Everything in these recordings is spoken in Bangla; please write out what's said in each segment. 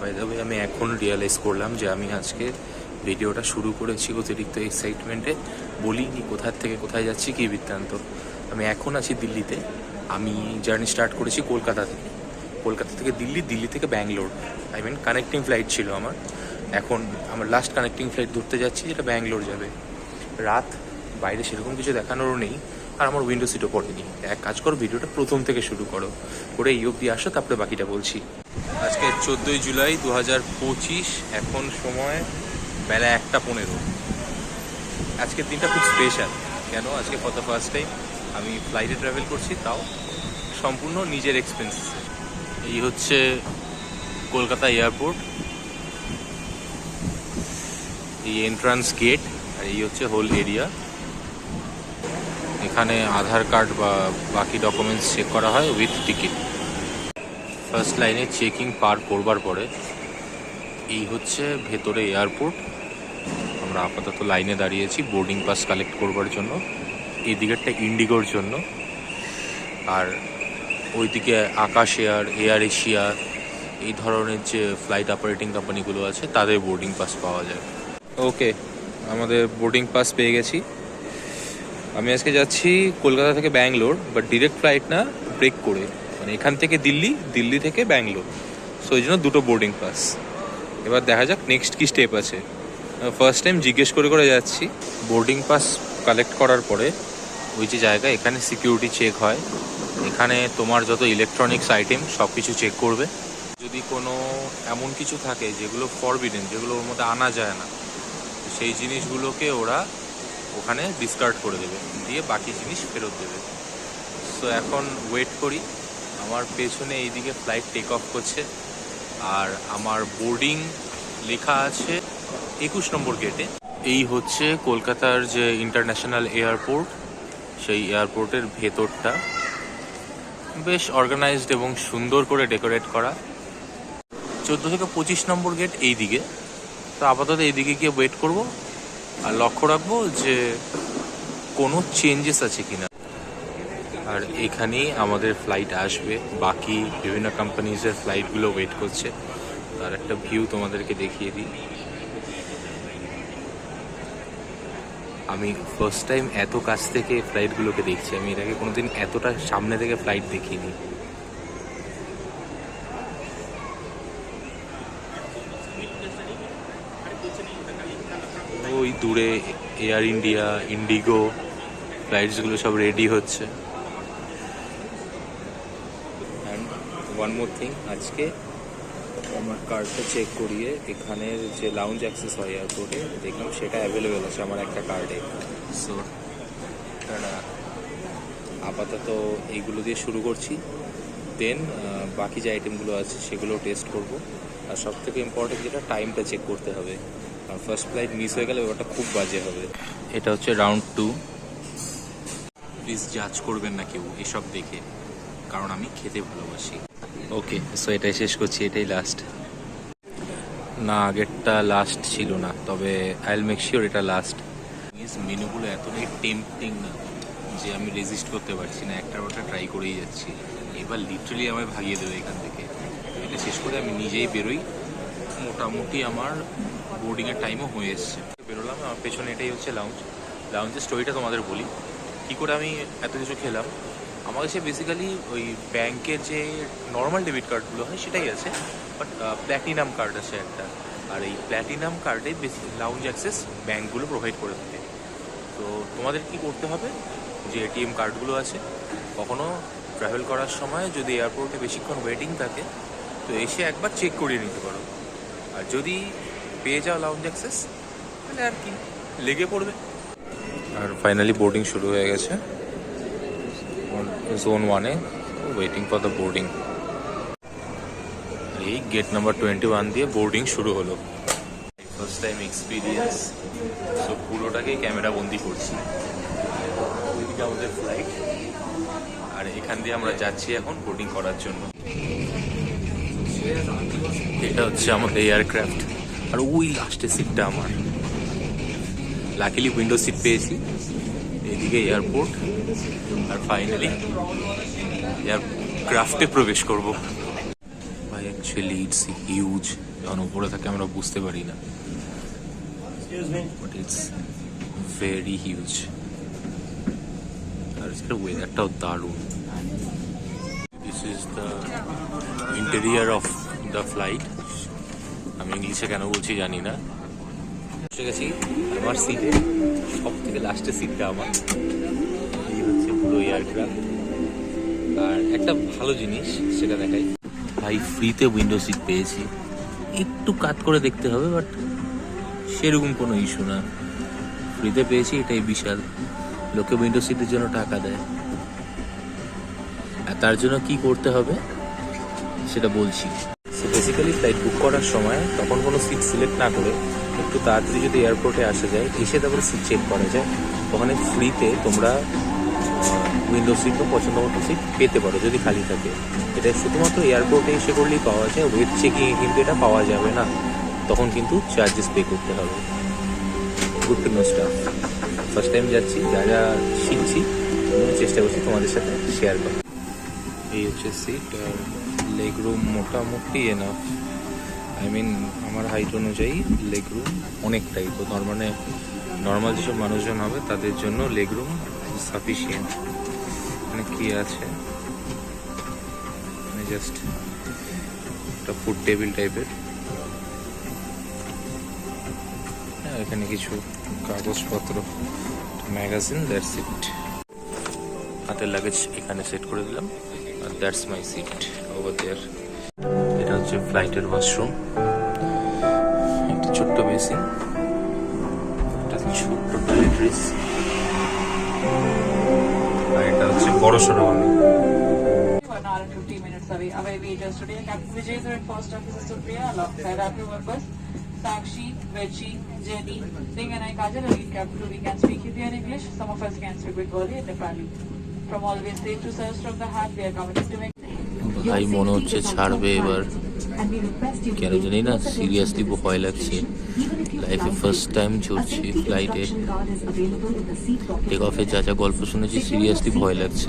বাই দ্য আমি এখন রিয়েলাইজ করলাম যে আমি আজকে ভিডিওটা শুরু করেছি অতিরিক্ত এক্সাইটমেন্টে বলিনি কোথার থেকে কোথায় যাচ্ছি, কী বৃত্তান্ত। আমি এখন আছি দিল্লিতে। আমি জার্নি স্টার্ট করেছি কলকাতা থেকে। কলকাতা থেকে দিল্লি দিল্লি থেকে Bangalore. I mean connecting flight ছিল আমার। এখন আমার লাস্ট কানেক্টিং ফ্লাইট ধরতে যাচ্ছি, যেটা ব্যাঙ্গালোর যাবে। রাত, বাইরে সেরকম কিছু দেখানোরও নেই। আর আমার উইন্ডো সিটও পড়েনি। এক কাজ করো ভিডিওটা প্রথম থেকে শুরু করো। করে এই অবধি আসো, তারপরে বাকিটা বলছি। আজকে চোদ্দোই জুলাই দু হাজার পঁচিশ, এখন সময় বেলা একটা পনেরো। আজকের দিনটা খুব স্পেশাল কেন? আজকে ফর দ্য ফার্স্ট টাইম আমি ফ্লাইটে ট্রাভেল করছি, তাও সম্পূর্ণ নিজের এক্সপেন্সেসে এই হচ্ছে কলকাতা এয়ারপোর্ট এই এন্ট্রান্স গেট আর এই হচ্ছে হোল এরিয়া এখানে আধার কার্ড বা বাকি ডকুমেন্টস চেক করা হয় উইথ টিকিট ফার্স্ট লাইনে চেকিং পার করবার পরে এই হচ্ছে ভেতরে এয়ারপোর্ট। আমরা আপাতত লাইনে দাঁড়িয়েছি, বোর্ডিং পাস কালেক্ট করবার জন্য এই দিকেরটা ইন্ডিগোর জন্য। আর ওইদিকে আকাশ এয়ার এয়ার এশিয়া, এই ধরনের যে ফ্লাইট অপারেটিং কোম্পানিগুলো আছে, তাদের বোর্ডিং পাস পাওয়া যায়। ওকে, আমাদের বোর্ডিং পাস পেয়ে গেছি। আমি আজকে যাচ্ছি কলকাতা থেকে ব্যাঙ্গালোর বাট ডিরেক্ট ফ্লাইট না ব্রেক করে। মানে এখান থেকে দিল্লি দিল্লি থেকে ব্যাঙ্গালোর। সো ওই জন্য দুটো বোর্ডিং পাস এবার দেখা যাক নেক্সট কি স্টেপ আছে। ফার্স্ট টাইম জিজ্ঞেস করে করে যাচ্ছি। বোর্ডিং পাস কালেক্ট করার পরে ওই যে জায়গা এখানে সিকিউরিটি চেক হয়। এখানে তোমার যত ইলেকট্রনিক্স আইটেম সব কিছু চেক করবে। যদি কোনো এমন কিছু থাকে যেগুলো ফরবিডেন যেগুলো ওর মধ্যে আনা যায় না, সেই জিনিসগুলোকে ওরা ওখানে ডিসকার্ড করে দেবে। দিয়ে বাকি জিনিস ফেরত দেবে। সো এখন ওয়েট করি। আমার পেছনে এইদিকে ফ্লাইট টেক অফ করছে। আর আমার বোর্ডিং লেখা আছে একুশ নম্বর গেটে এই হচ্ছে কলকাতার যে ইন্টারন্যাশনাল এয়ারপোর্ট সেই এয়ারপোর্টের ভেতরটা। বেশ অর্গানাইজড এবং সুন্দর করে ডেকোরেট করা। চোদ্দ থেকে পঁচিশ নম্বর গেট এই দিকে তো আপাতত এইদিকে গিয়ে ওয়েট করব। আর লক্ষ্য রাখব যে কোনো চেঞ্জেস আছে কিনা। আর এখানেই আমাদের ফ্লাইট আসবে। বাকি বিভিন্ন কোম্পানিজের ফ্লাইটগুলো ওয়েট করছে। তার একটা ভিউ তোমাদেরকে দেখিয়ে দিই। আমি ফার্স্ট টাইম এত কাছ থেকে ফ্লাইটগুলোকে দেখছি। আমি আগে কোনোদিন এতটা সামনে থেকে ফ্লাইট দেখিনি। ওই দূরে এয়ার ইন্ডিয়া ইন্ডিগো ফ্লাইটসগুলো সব রেডি হচ্ছে অ্যান্ড ওয়ান মোর থিং আজকে আমার কার্ডটা চেক করিয়ে এখানের যে লাউঞ্জ অ্যাক্সেস হয় এয়ারপোর্টে দেখলাম সেটা অ্যাভেলেবেল আছে আমার একটা কার্ডে সো আপাতত এইগুলো দিয়ে শুরু করছি। দেন বাকি যে আইটেমগুলো আছে সেগুলো টেস্ট করব। আর সব থেকে ইম্পর্টেন্ট যেটা টাইমটা চেক করতে হবে। আর ফার্স্ট ফ্লাইট মিস হয়ে গেলে ব্যাপারটা খুব বাজে হবে। এটা হচ্ছে রাউন্ড টু প্লিজ জাজ করবেন না কেউ, এসব দেখে। কারণ আমি খেতে ভালোবাসি। ওকে সো এটাই শেষ করছি, এটাই লাস্ট না, আগেরটা লাস্ট ছিল না, তবে আই উইল মেক শিওর এটা লাস্ট মেনুগুলো এতটাই টেম্পটিং না যে আমি রেজিস্ট করতে পারছি না একটা ওটা ট্রাই করেই যাচ্ছি। এবার লিটারালি আমায় ভাগিয়ে দেবে এখান থেকে। এটা শেষ করে আমি নিজেই বেরোই। মোটামুটি আমার বোর্ডিংয়ের টাইমও হয়ে এসছে। বেরোলাম, আমার পেছনে এটাই হচ্ছে লাউঞ্জ লাউঞ্জের স্টোরিটা তোমাদের বলি। কী করে আমি এত কিছু খেলাম? আমার কাছে বেসিক্যালি ওই ব্যাংকের যে নর্মাল ডেবিট কার্ডগুলো হয় সেটাই আছে বাট প্ল্যাটিনাম কার্ড আছে একটা। আর এই প্ল্যাটিনাম কার্ডে বেশি লাউঞ্জ অ্যাক্সেস ব্যাঙ্কগুলো প্রোভাইড করে থাকে। তো তোমাদের কি করতে হবে? যে এটিএম কার্ডগুলো আছে, কখনো ট্রাভেল করার সময় যদি এয়ারপোর্টে বেশিক্ষণ ওয়েটিং থাকে, তো এসে একবার চেক করিয়ে নিতে পারো। আর যদি পেয়ে যাও লাউঞ্জ অ্যাক্সেস তাহলে আর কি, লেগে পড়বে। আর ফাইনালি বোর্ডিং শুরু হয়ে গেছে। জোন ওয়ানে ওয়েটিং ফর দ্য বোর্ডিং এই গেট নাম্বার টোয়েন্টি ওয়ান দিয়ে বোর্ডিং শুরু হলো ফার্স্ট টাইম এক্সপিরিয়েন্স সো পুরোটাকেই ক্যামেরা বন্দি করছি। ওইদিকে আমাদের ফ্লাইট আর এখান দিয়ে আমরা যাচ্ছি এখন বোর্ডিং করার জন্য। এটা হচ্ছে আমাদের এয়ারক্রাফট আর ওই লাস্টের সিটটা আমার। লাকিলি উইন্ডো সিট পেয়েছি। এদিকে এয়ারপোর্ট আর ফাইনালি এয়ারক্রাফটে প্রবেশ করব। ভাই অ্যাকচুয়ালি ইটস হিউজ যখন উপরে থাকে আমরা বুঝতে পারি না। বাট ইটস ভেরি হিউজ আর আজকের ওয়েদারটাও দারুণ। This is the interior of the flight আমি ইংলিশে কেন বলছি জানি না। বসে গেছি আমার সিটে সব থেকে লাস্টের সিটটা আমার। এই হচ্ছে পুরো এয়ারক্রাফট আর একটা ভালো জিনিস, সেটা দেখাই। ভাই ফ্রিতে উইন্ডো সিট পেয়েছি। একটু কাট করে দেখতে হবে বাট সেরকম কোনো ইস্যু না। ফ্রিতে পেয়েছি, এটাই বিশাল। লোকে উইন্ডো সিটের জন্য টাকা দেয়। আর তার জন্য কি করতে হবে, সেটা বলছি। বেসিক্যালি ফ্লাইট বুক করার সময় তখন কোনো সিট সিলেক্ট না করে একটু তাড়াতাড়ি যদি এয়ারপোর্টে আসা যায়, এসে তারপরে সিট চেক করা যায়। ওখানে ফ্রিতে তোমরা উইন্ডো সিট বা পছন্দ মতো সিট পেতে পারো, যদি খালি থাকে। এটা শুধুমাত্র এয়ারপোর্টে এসে করলেই পাওয়া যায় ওয়েব চেকিংয়ে কিন্তু এটা পাওয়া যাবে না। তখন কিন্তু চার্জেস পে করতে হবে। Good to know stuff first time যাচ্ছি, যা যা শিখছি চেষ্টা করছি তোমাদের সাথে শেয়ার করার। এই হচ্ছে সিট লেগ রুম মোটামুটি এনাফ আই মিন আমার হাইট অনুযায়ী লেগ রুম অনেকটাই। তো নর্মালে নর্মাল যেসব মানুষজন হবে, তাদের জন্য লেগ রুম সাফিসিয়েন্ট মানে কি আছে? মানে জাস্ট একটা ফুড টেবিল টাইপের হ্যাঁ এখানে কিছু কাগজপত্র ম্যাগাজিন দ্যাটস ইট হাতের লাগেজ এখানে সেট করে দিলাম, আর that's my seat over there এটা হচ্ছে ফ্লাইটের ওয়াশরুম ছোট্ট বেসিন একটা ছোট্ট টয়লেট্রিস আর এটা হচ্ছে বড় সড়ো আমি One hour and 50 minutes away. Away we just today. Captain Vijay is at Post Office Supriya alongside our crew members. Sakshi, Vechi, Jenny, Singh and I, Kajal, are lead captain. We can speak Hindi and English. Some of us can speak Bengali and Nepali. From always safe to serve from the heart, we are committed to make ভাই মনে হচ্ছে ছাড়বে এবার কেন জানি না সিরিয়াসলি ভয় লাগছে লাইফে ফার্স্ট টাইম চড়ছি ফ্লাইটে টেক অফে যা যা গল্প শুনেছি সিরিয়াসলি ভয় লাগছে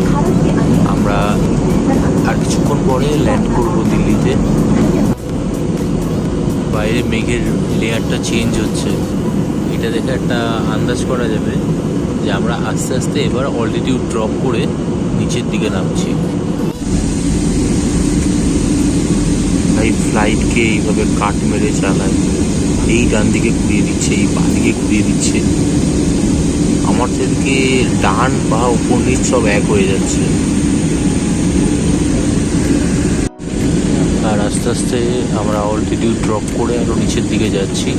দৃশ্য আমরা আর কিছুক্ষণ পরে ল্যান্ড করব দিল্লিতে। বাইরে মেঘের লেয়ারটা চেঞ্জ হচ্ছে। এটা দেখে একটা আন্দাজ করা যাবে যে আমরা আস্তে আস্তে এবার অল্টিটিউড ড্রপ করে নিচের দিকে নামছি। ভাই ফ্লাইটকে এইভাবে কাট মেরে চালায়। এই ডান দিকে ঘুরিয়ে দিচ্ছে, এই বাঁ দিকে ঘুরিয়ে দিচ্ছে। আমার থেকে ডান বা উপর নিচ সব এক হয়ে যাচ্ছে। আর আস্তে আস্তে আমরা অল্টিটিউড ড্রপ করে আরও নিচের দিকে যাচ্ছি।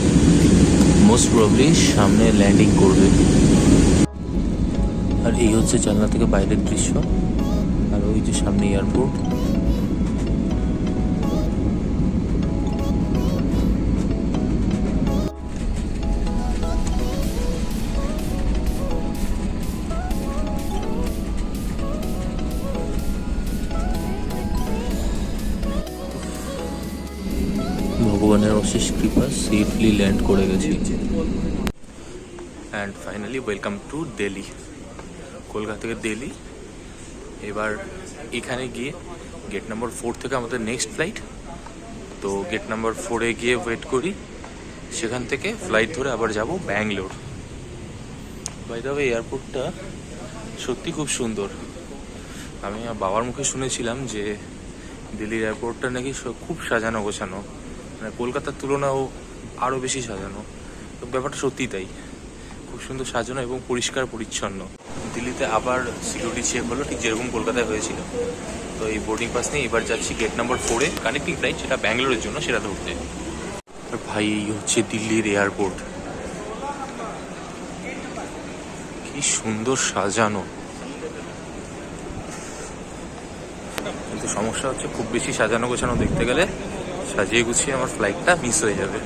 মোস্ট প্রবলি সামনে ল্যান্ডিং করবে। আর এই হচ্ছে জানলা থেকে বাইরের দৃশ্য। আর ওই যে সামনে এয়ারপোর্ট সেফলি ল্যান্ড করে গেছি। And finally welcome to Delhi Kolkata থেকে দিল্লি এবার এখানে গিয়ে গেট নাম্বার ফোর থেকে আমাদের নেক্সট ফ্লাইট তো গেট নাম্বার ফোরে গিয়ে ওয়েট করি। সেখান থেকে ফ্লাইট ধরে আবার যাব ব্যাঙ্গালোর বাই দ্য এয়ারপোর্টটা সত্যি খুব সুন্দর। আমি বাবার মুখে শুনেছিলাম যে, দিল্লির এয়ারপোর্টটা নাকি খুব সাজানো গোছানো। মানে কলকাতার তুলনাও আরও বেশি সাজানো। তো ব্যাপারটা সত্যিই তাই। খুব সুন্দর সাজানো এবং পরিষ্কার পরিচ্ছন্ন। দিল্লিতে আবার সিকিউরিটি চেক হলো, ঠিক যেরকম কলকাতায় হয়েছিল। তো এই বোর্ডিং পাস নিয়ে এবার যাচ্ছি গেট নাম্বার ফোরে কানেক্টিং ফ্লাইট সেটা ব্যাঙ্গালোরের জন্য, সেটা ধরতে। ভাই, এই হচ্ছে দিল্লির এয়ারপোর্ট কি সুন্দর সাজানো। কিন্তু সমস্যা হচ্ছে খুব বেশি সাজানো গোছানো দেখতে গেলে সাজিয়ে গুছিয়ে আমার ফ্লাইটটা মিস হয়ে যাবে।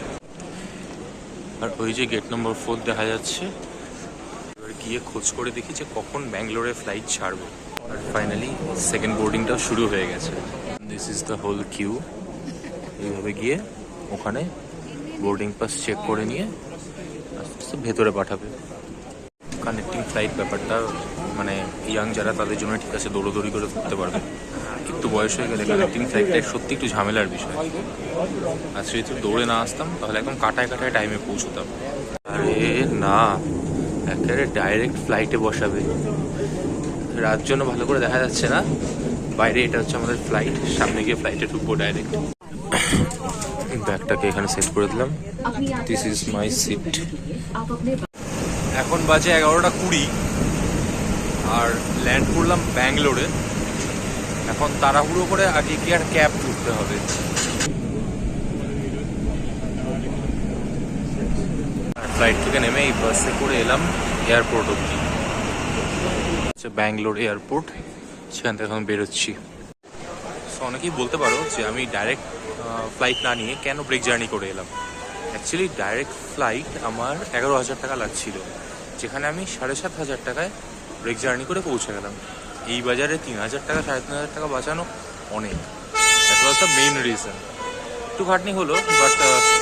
আর ওই যে গেট নম্বর ফোর দেখা যাচ্ছে। এবার গিয়ে খোঁজ করে দেখি যে কখন ব্যাঙ্গালোরে ফ্লাইট ছাড়বে। আর ফাইনালি সেকেন্ড বোর্ডিংটাও শুরু হয়ে গেছে। This is the whole queue এইভাবে গিয়ে ওখানে বোর্ডিং পাস চেক করে নিয়ে আস্তে আস্তে ভেতরে পাঠাবে। কানেক্টিং ফ্লাইট ব্যাপারটা মানে ইয়াং যারা তাদের জন্য ঠিক আছে, দৌড়োদৌড়ি করে করতে পারবে। একটু বয়স হয়ে গেলে কানেক্টিং ফ্লাইটটা সত্যি একটু ঝামেলার বিষয়। আর একটু দৌড়ে না আসতাম, তাহলে একদম কাটায় কাটায় টাইমে পৌঁছতাম। আরে না, একেবারে ডাইরেক্ট ফ্লাইটে বসাবে। রাত জন্য ভালো করে দেখা যাচ্ছে না। বাইরে এটা হচ্ছে আমাদের ফ্লাইট সামনে গিয়ে ফ্লাইটে ঢুকবো ডাইরেক্ট ব্যাগটাকে এখানে সেট করে দিলাম। দিস ইজ মাই সিট এখন বাজে এগারোটা কুড়ি। আর ল্যান্ড করলাম ব্যাঙ্গালোরে। এখন তাড়াহুড়ো করে আগে গিয়ে আর ক্যাব ঢুকতে হবে? ফ্লাইট থেকে নেমে এই বাসে করে এলাম এয়ারপোর্ট অব্দি ব্যাঙ্গালোর এয়ারপোর্ট সেখান থেকে এখন বেরোচ্ছি। সো অনেকেই বলতে পারো যে আমি ডাইরেক্ট ফ্লাইট না নিয়ে কেন ব্রেক জার্নি করে এলাম? অ্যাকচুয়ালি ডাইরেক্ট ফ্লাইট আমার এগারো হাজার টাকা লাগছিল, যেখানে আমি সাড়ে সাত হাজার টাকায় ব্রেক জার্নি করে পৌঁছে গেলাম। এই বাজারে তিন হাজার টাকা, সাড়ে তিন হাজার টাকা বাঁচানো অনেক। দ্যাট দ্য মেইন রিজন একটু খাটনি হলো বাট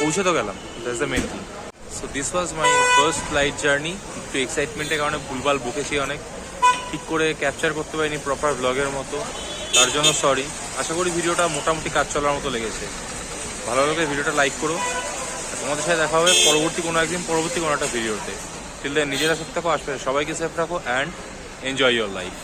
পৌঁছে তো গেলাম। That's the main thing so this was my first flight journey একটু এক্সাইটমেন্টের কারণে ভুলভাল বকেছি অনেক। ঠিক করে ক্যাপচার করতে পারিনি প্রপার ব্লগের মতো। তার জন্য সরি আশা করি ভিডিওটা মোটামুটি কাজ চলার মতো লেগেছে। ভালো লাগলে ভিডিওটা লাইক করো। তোমাদের সাথে দেখা হবে পরবর্তী কোনো একদিন, পরবর্তী কোনো একটা ভিডিওতে। দেন নিজেরা সেফ থাকো আশপাশে সবাইকে সেফ রাখো অ্যান্ড এনজয় ইয়োর লাইফ